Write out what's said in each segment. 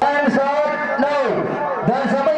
Hands up, no! Dance up!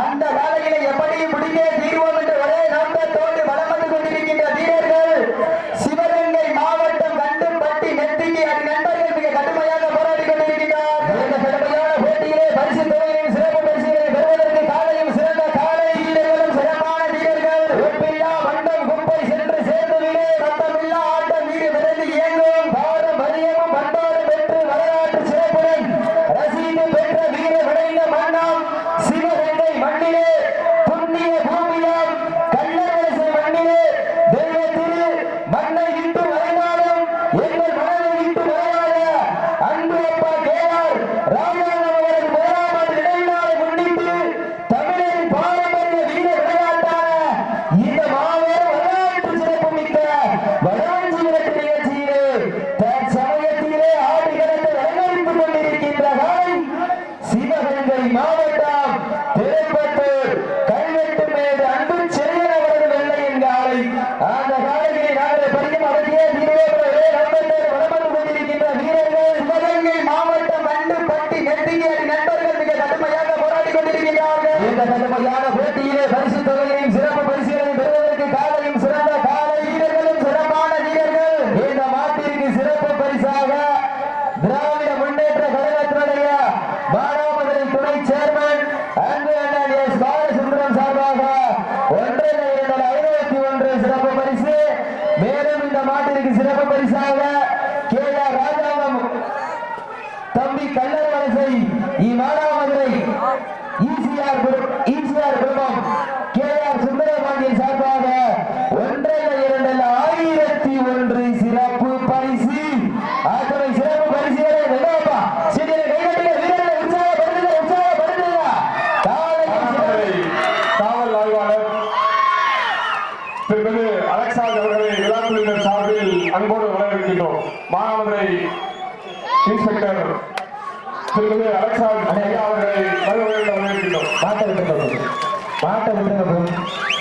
அந்த வேலையில எப்படி முடிந்தே தீர்வோம் என்று ஒரே நோக்கத்தோடு வளம் வந்து கொண்டிருக்கின்ற வீரர்கள் சிவகங்கை மாவட்டம் கண்டுபட்டி நெத்திக்கு அது அந்த காலத்திலே நாங்கள் படிக்கும் அவர்களே திருவேற்கவே நண்பர்கள் வளமந்து கொண்டிருக்கின்ற வீரர்கள் சிவகங்கை மாவட்டம் அண்டுப்பட்டி நெட்டியடி நண்பர்கள் மிக கடுமையாக போராடி கொண்டிருக்கிறார்கள் இந்த கடுமையான போட்டியிலே பரிசு தொகையையும் சிறப்பு ஒன்று சிறப்பு பரிசு. மேலும் இந்த மாட்டிற்கு சிறப்பு பரிசாக கே ஆர் ராஜாவும் தம்பி கல்லர் காவல்துறை இன்ஸ்பெக்டர் திருமதி அலெக்சாண்ட் அவர்களை வரவேற்கிறோம் மாட்ட விட்டுங்க மாட்ட விட்டுங்க